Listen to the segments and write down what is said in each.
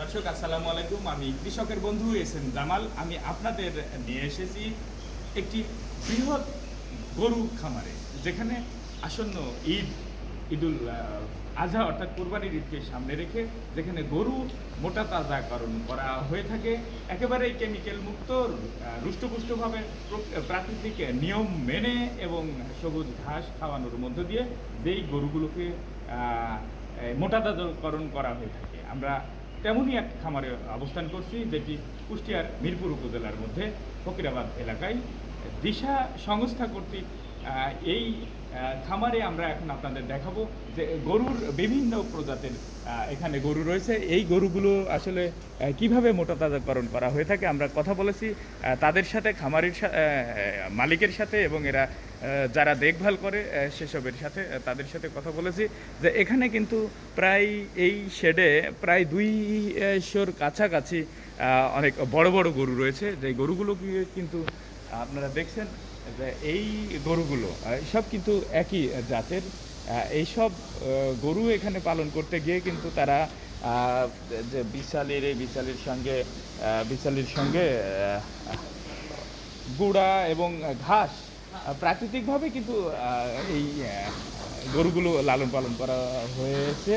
দর্শক, আসসালামু আলাইকুম। আমি কৃষকের বন্ধু এস এম জামাল। আমি আপনাদের নিয়ে এসেছি একটি বৃহৎ গরু খামারে, যেখানে আসন্ন ঈদ, ঈদুল আজহা অর্থাৎ কোরবানির ঈদকে সামনে রেখে যেখানে গরু মোটা তাজাকরণ করা হয়ে থাকে। একেবারেই কেমিক্যাল মুক্ত রুষ্টপুষ্টভাবে প্রাকৃতিক নিয়ম মেনে এবং সবুজ ঘাস খাওয়ানোর মধ্য দিয়ে যেই গরুগুলোকে মোটা তাজাকরণ করা হয়ে থাকে। আমরা তেমনই এক খামারে অবস্থান করছি, যেটি কুষ্টিয়ার মিরপুর উপজেলার মধ্যে, ফকিরাবাদ এলাকায়। দিশা সংস্থা কর্তৃক এই খামারে আমরা এখন আপনাদের দেখাবো যে গরুর বিভিন্ন প্রজাতির এখানে গরু রয়েছে। এই গরুগুলো আসলে কীভাবে মোটা তাজাকরণ করা হয়ে থাকে আমরা কথা বলেছি। তাদের সাথে, খামারির মালিকের সাথে এবং এরা যারা দেখভাল করে সেসবের সাথে তাদের সাথে কথা বলেছি যে এখানে কিন্তু প্রায় এই শেডে প্রায় দুইশোর কাছাকাছি অনেক বড় বড় গরু রয়েছে। যে গরুগুলো কিন্তু আপনারা দেখছেন এই গরুগুলো সব কিন্তু একই জাতের। এইসব গরু এখানে পালন করতে গিয়ে কিন্তু তারা যে বিশালের এই বিশালের সঙ্গে বিশালের সঙ্গে গুঁড়া এবং ঘাস প্রাকৃতিকভাবে কিন্তু এই গরুগুলো লালন পালন করা হয়েছে।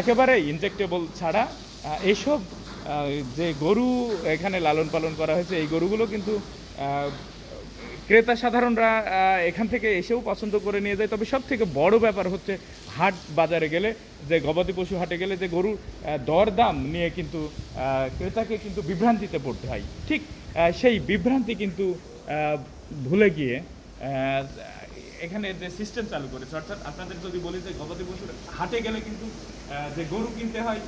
একেবারে ইনজেক্টেবল ছাড়া আহ, এইসব যে গরু এখানে লালন পালন করা হয়েছে এই গরুগুলো কিন্তু ক্রেতা সাধারণরা এখান থেকে এসেও পছন্দ করে নিয়ে যায়। তবে সব থেকে বড় ব্যাপার হচ্ছে হাট বাজারে গেলে যে গবাদি পশু হাটে গেলে যে গরুর আহ, দরদাম নিয়ে কিন্তু ক্রেতাকে কিন্তু বিভ্রান্তিতে পড়তে হয়। ঠিক সেই বিভ্রান্তি কিন্তু ভুলে গিয়ে এখানে যে সিস্টেম চালু করেছে অর্থাৎ আপনাদের যদি বলি যে গবাদি পশুর হাটে গেলে কিন্তু যে গরু কিনতে হয়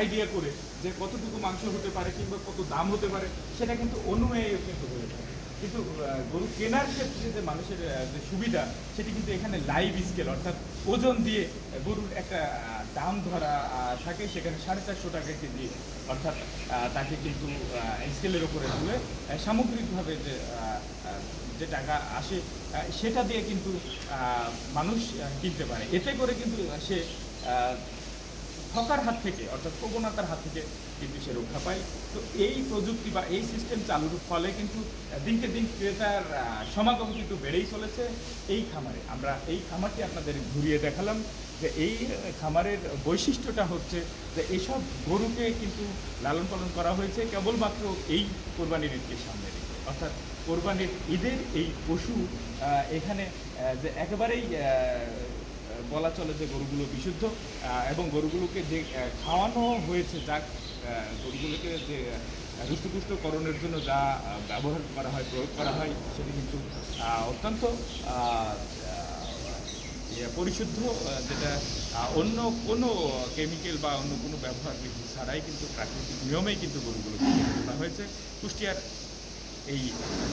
আইডিয়া করে যে কতটুকু মাংস হতে পারে কিংবা কত দাম হতে পারে সেটা কিন্তু অনুযায়ী কিন্তু হয়ে থাকে কিন্তু গরু কেনার ক্ষেত্রে যে মানুষের যে সুবিধা, সেটি কিন্তু এখানে লাইভ স্কেল অর্থাৎ ওজন দিয়ে গরুর একটা দাম ধরা থাকে, সেখানে সাড়ে চারশো টাকা কেজি, অর্থাৎ তাকে কিন্তু স্কেলের ওপরে তুলে সামগ্রিকভাবে যে যে টাকা আসে সেটা দিয়ে কিন্তু মানুষ কিনতে পারে। এতে করে কিন্তু সে ঠকার হাত থেকে, অর্থাৎ প্রবণতার হাত থেকে কিন্তু সে রক্ষা পায়। তো এই প্রযুক্তি বা এই সিস্টেম চালুর ফলে কিন্তু দিনকে দিন ক্রেতার সমাগম কিন্তু বেড়েই চলেছে। এই খামারে, আমরা এই খামারটি আপনাদের ঘুরিয়ে দেখালাম যে এই খামারের বৈশিষ্ট্যটা হচ্ছে যে এইসব গরুকে কিন্তু লালন পালন করা হয়েছে কেবলমাত্র এই কোরবানির ঈদকে সামনে রেখে। অর্থাৎ কোরবানির ঈদের এই পশু এখানে যে একেবারেই বলা চলে যে গরুগুলো বিশুদ্ধ এবং গরুগুলোকে যে খাওয়ানো হয়েছে যা গরুগুলোকে যে রুষ্টপুষ্টকরণের জন্য যা ব্যবহার করা হয় প্রয়োগ করা হয় সেটি কিন্তু অত্যন্ত ইয়ে, পরিশুদ্ধ যেটা অন্য কোনো কেমিক্যাল বা অন্য কোনো ব্যবহার ছাড়াই কিন্তু প্রাকৃতিক নিয়মেই কিন্তু গরুগুলোকে তৈরি করা হয়েছে। কুষ্টিয়ার এই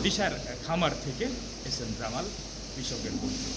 দিশার খামার থেকে এস এম জামাল কৃষকের বন্ধু।